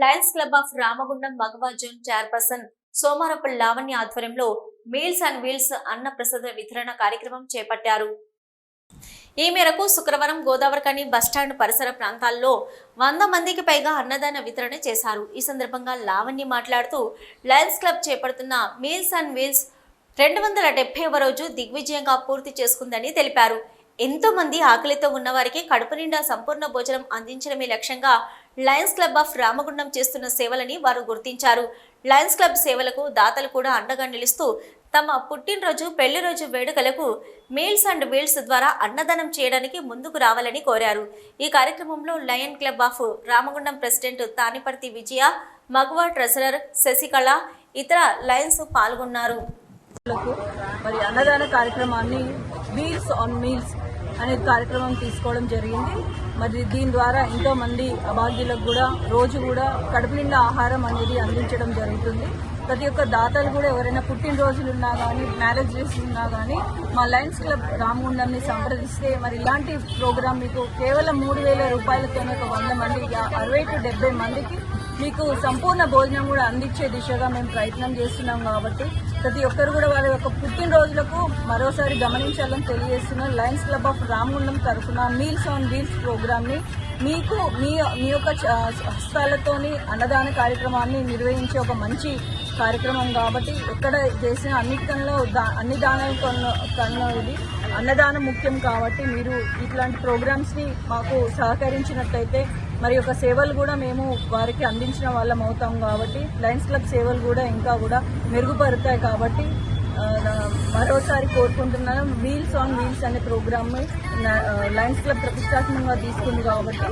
Lions Club of Ramagundam మగవా zone chairperson Somarapu Lavanya ఆధ్వర్యంలో meals and wheels అన్న ప్రసాద వితరణ కార్యక్రమం చేపట్టారు. ఈ మేరకు శుక్రవారం గోదావరికని బస్టాండ్ పరిసర ప్రాంతాల్లో వంద మందికి పైగా అన్నదాన వితరణ చేశారు. ఈ సందర్భంగా లావణ్య మాట్లాడుతూ లయన్స్ క్లబ్ చేపడుతున్న మీల్స్ అండ్ వీల్స్ రెండు వందల డెబ్బైవ రోజు దిగ్విజయంగా పూర్తి చేసుకుందని తెలిపారు. ఎంతో మంది ఆకలితో ఉన్నవారికి కడుపు నిండా సంపూర్ణ భోజనం అందించడమే లక్ష్యంగా లయన్స్ క్లబ్ ఆఫ్ రామగుండం చేస్తున్న సేవలని వారు గుర్తించారు. లయన్స్ క్లబ్ సేవలకు దాతలు కూడా అండగా నిలుస్తూ తమ పుట్టినరోజు పెళ్ళి రోజు వేడుకలకు మీల్స్ అండ్ వీల్స్ ద్వారా అన్నదానం చేయడానికి ముందుకు రావాలని కోరారు. ఈ కార్యక్రమంలో Lion Club of Ramagundam president Thaniparthi Vijaya మగవా treasurer Sasikala ఇతర లయన్స్ పాల్గొన్నారు. మరి అన్నదాన కార్యక్రమాన్ని మీల్స్ ఆన్ మీల్స్ అనే కార్యక్రమం తీసుకోవడం జరిగింది. మరి దీని ద్వారా ఎంతో మంది అభాగ్యులకు కూడా రోజు కూడా కడుపు నిండా ఆహారం అనేది అందించడం జరుగుతుంది. ప్రతి ఒక్క దాతలు కూడా ఎవరైనా పుట్టినరోజులు ఉన్నా కానీ మ్యారేజ్ డేస్ ఉన్నా కానీ మా లయన్స్ క్లబ్ రామగుండంని సంప్రదిస్తే మరి ఇలాంటి ప్రోగ్రామ్ మీకు కేవలం మూడు వేల రూపాయలతోనే ఒక వంద మంది అరవై టు డెబ్బై మందికి మీకు సంపూర్ణ భోజనం కూడా అందించే దిశగా మేము ప్రయత్నం చేస్తున్నాం కాబట్టి ప్రతి ఒక్కరు కూడా వాళ్ళ యొక్క పుట్టినరోజు మరోసారి గమనించాలని తెలియజేస్తున్న లయన్స్ క్లబ్ ఆఫ్ రామగుండం తరఫున మీల్స్ ఆన్ వీల్స్ ప్రోగ్రామ్ని మీకు మీ మీ యొక్క హస్తాలతోని అన్నదాన కార్యక్రమాన్ని నిర్వహించే ఒక మంచి కార్యక్రమం కాబట్టి ఎక్కడ చేసిన అన్నిటికన్నా దా- అన్ని దానాల కన్నా ఇది అన్నదానం ముఖ్యం కాబట్టి మీరు ఇట్లాంటి ప్రోగ్రామ్స్ని మాకు సహకరించినట్టయితే మరి యొక్క సేవలు కూడా మేము వారికి అందించిన వాళ్ళం అవుతాం కాబట్టి లయన్స్ క్లబ్ సేవలు కూడా ఇంకా కూడా మెరుగుపడతాయి కాబట్టి మరోసారి కోరుకుంటున్నాను. వీల్స్ ఆన్ వీల్స్ అనే ప్రోగ్రామ్ లయన్స్ క్లబ్ ప్రతిష్టాత్మకంగా తీసుకుంది కాబట్టి